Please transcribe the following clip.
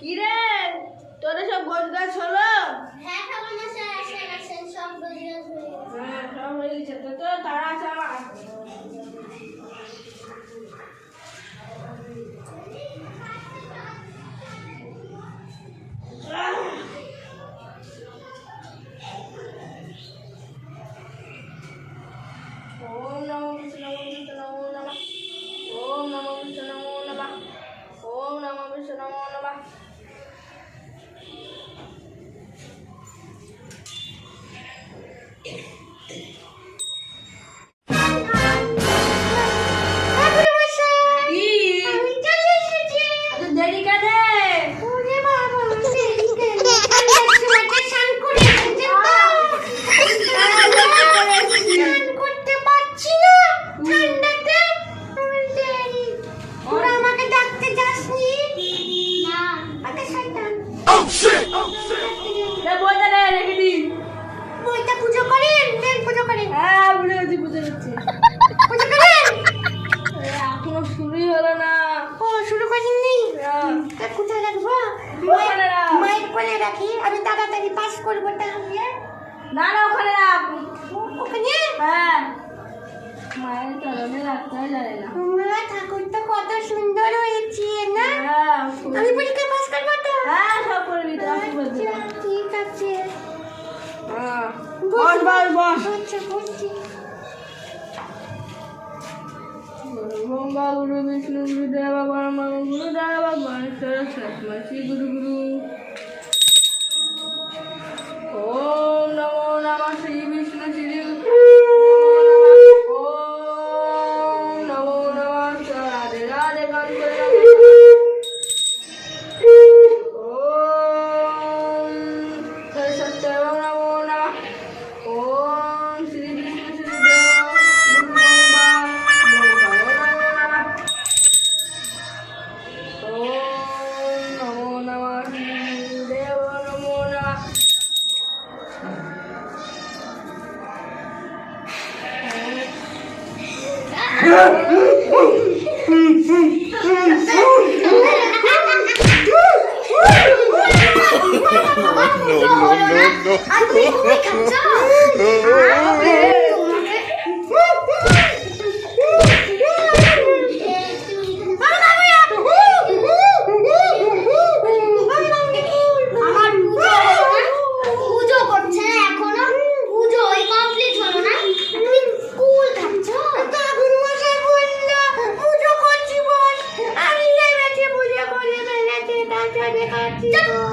কি রে সব গোছ গাছ হলো? হ্যাঁ ঠাকুরমশাই এসে গেছেন সব হ্যাঁ সব হয়ে গেছে। তো তো তারা আছে everything. পুজো করেন এখনও শুরুই হলো না। ও শুরু। তা কোথায় রাখব? মায়ের কোলে রাখি। আমি তাড়াতাড়ি পাস করব তাহলে। না না ওখানে রাখ। ওখানে? হ্যাঁ। মায়ের চরণে রাখতে জানে না। ঠাকুরটা কত সুন্দর হয়েছে না? হ্যাঁ আমি পরীক্ষা পাস করব তো? হ্যাঁ সব করবি তো আশীর্বাদ দে। আচ্ছা, ঠিক আছে। বস বস বস। আচ্ছা বলছি ઓમ બા ગુરુ વિષ્ણુ ગુરુદેવ પરમ ગુરુદેવ ગણ સરસ્વતી ગુરુ ગુરુ. No, no, no, আর Just